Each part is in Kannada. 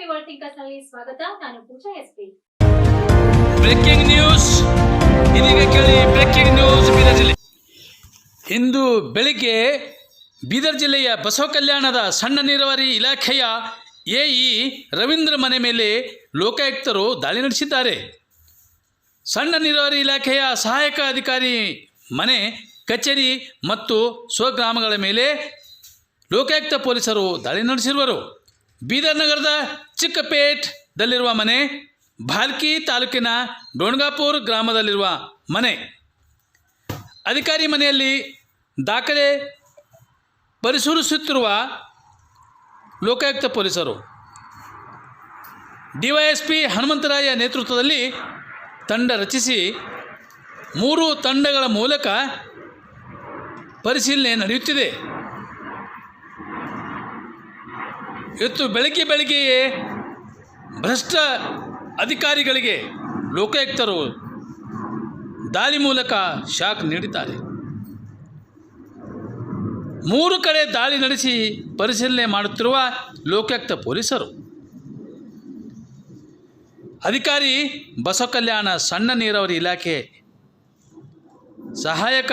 ಸ್ವಾಗತ. ನಾನು ಪೂಜಾ ಎಸ್ಪಿ. ಬ್ರೇಕಿಂಗ್ ನ್ಯೂಸ್ ಇದೀಗ ಕೇಳಿ ಬ್ರೇಕಿಂಗ್ ನ್ಯೂಸ್ ಬೀದರ್ ಜಿಲ್ಲೆ. ಇಂದು ಬೆಳಿಗ್ಗೆ ಬೀದರ್ ಜಿಲ್ಲೆಯ ಬಸವ ಕಲ್ಯಾಣದ ಸಣ್ಣ ನೀರಾವರಿ ಇಲಾಖೆಯ ಎಇ ರವೀಂದ್ರ ಮನೆ ಮೇಲೆ ಲೋಕಾಯುಕ್ತರು ದಾಳಿ ನಡೆಸಿದ್ದಾರೆ. ಸಣ್ಣ ನೀರಾವರಿ ಇಲಾಖೆಯ ಸಹಾಯಕ ಅಧಿಕಾರಿ ಮನೆ, ಕಚೇರಿ ಮತ್ತು ಸ್ವಗ್ರಾಮಗಳ ಮೇಲೆ ಲೋಕಾಯುಕ್ತ ಪೊಲೀಸರು ದಾಳಿ ನಡೆಸಿರುವರು. ಬೀದರ್ ನಗರದ ಚಿಕ್ಕಪೇಟ್ದಲ್ಲಿರುವ ಮನೆ, ಭಾಲ್ಕಿ ತಾಲೂಕಿನ ಡೋಣ್ಗಾಪುರ್ ಗ್ರಾಮದಲ್ಲಿರುವ ಮನೆ. ಅಧಿಕಾರಿ ಮನೆಯಲ್ಲಿ ದಾಖಲೆ ಪರಿಶೀಲಿಸುತ್ತಿರುವ ಲೋಕಾಯುಕ್ತ ಪೊಲೀಸರು. ಡಿವೈಎಸ್ಪಿ ಹನುಮಂತರಾಯ ನೇತೃತ್ವದಲ್ಲಿ ತಂಡ ರಚಿಸಿ ಮೂರು ತಂಡಗಳ ಮೂಲಕ ಪರಿಶೀಲನೆ ನಡೆಯುತ್ತಿದೆ. ಇವತ್ತು ಬೆಳಗ್ಗೆ ಬೆಳಗ್ಗೆಯೇ ಭ್ರಷ್ಟ ಅಧಿಕಾರಿಗಳಿಗೆ ಲೋಕಾಯುಕ್ತರು ದಾಳಿ ಮೂಲಕ ಶಾಕ್ ನೀಡಿದ್ದಾರೆ. ಮೂರು ಕಡೆ ದಾಳಿ ನಡೆಸಿ ಪರಿಶೀಲನೆ ಮಾಡುತ್ತಿರುವ ಲೋಕಾಯುಕ್ತ ಪೊಲೀಸರು. ಅಧಿಕಾರಿ ಬಸವ ಕಲ್ಯಾಣ ಸಣ್ಣ ನೀರಾವರಿ ಇಲಾಖೆ ಸಹಾಯಕ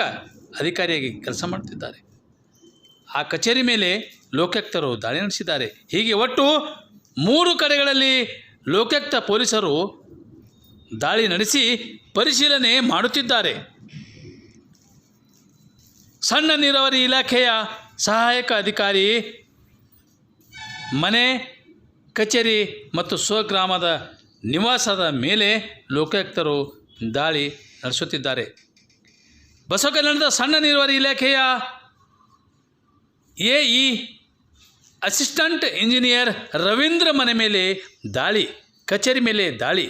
ಅಧಿಕಾರಿಯಾಗಿ ಕೆಲಸ ಮಾಡುತ್ತಿದ್ದಾರೆ. ಆ ಕಚೇರಿ ಮೇಲೆ ಲೋಕಾಯುಕ್ತರು ದಾಳಿ ನಡೆಸಿದ್ದಾರೆ. ಹೀಗೆ ಒಟ್ಟು ಮೂರು ಕಡೆಗಳಲ್ಲಿ ಲೋಕಾಯುಕ್ತ ಪೊಲೀಸರು ದಾಳಿ ನಡೆಸಿ ಪರಿಶೀಲನೆ ಮಾಡುತ್ತಿದ್ದಾರೆ. ಸಣ್ಣ ನೀರಾವರಿ ಇಲಾಖೆಯ ಸಹಾಯಕ ಅಧಿಕಾರಿ ಮನೆ, ಕಚೇರಿ ಮತ್ತು ಸ್ವಗ್ರಾಮದ ನಿವಾಸದ ಮೇಲೆ ಲೋಕಾಯುಕ್ತರು ದಾಳಿ ನಡೆಸುತ್ತಿದ್ದಾರೆ. ಬಸವ ಕಲ್ಯಾಣದ ಸಣ್ಣ ನೀರಾವರಿ ಇಲಾಖೆಯ A E assistant engineer Ravindra ಮನೆ ಮೇಲೆ ದಾಳಿ, ಕಚೇರಿ ಮೇಲೆ ದಾಳಿ.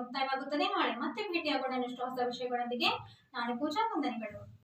ಮುಕ್ತಾಯವಾಗುತ್ತದೆ. ನಾಳೆ ಮತ್ತೆ ಭೇಟಿಯಾಗೋಣ. ಇನ್ನಷ್ಟು ಹೊಸ ವಿಷಯಗಳೊಂದಿಗೆ ನಾನು ಪೂಜಾ ವಂದನೆಗಳು.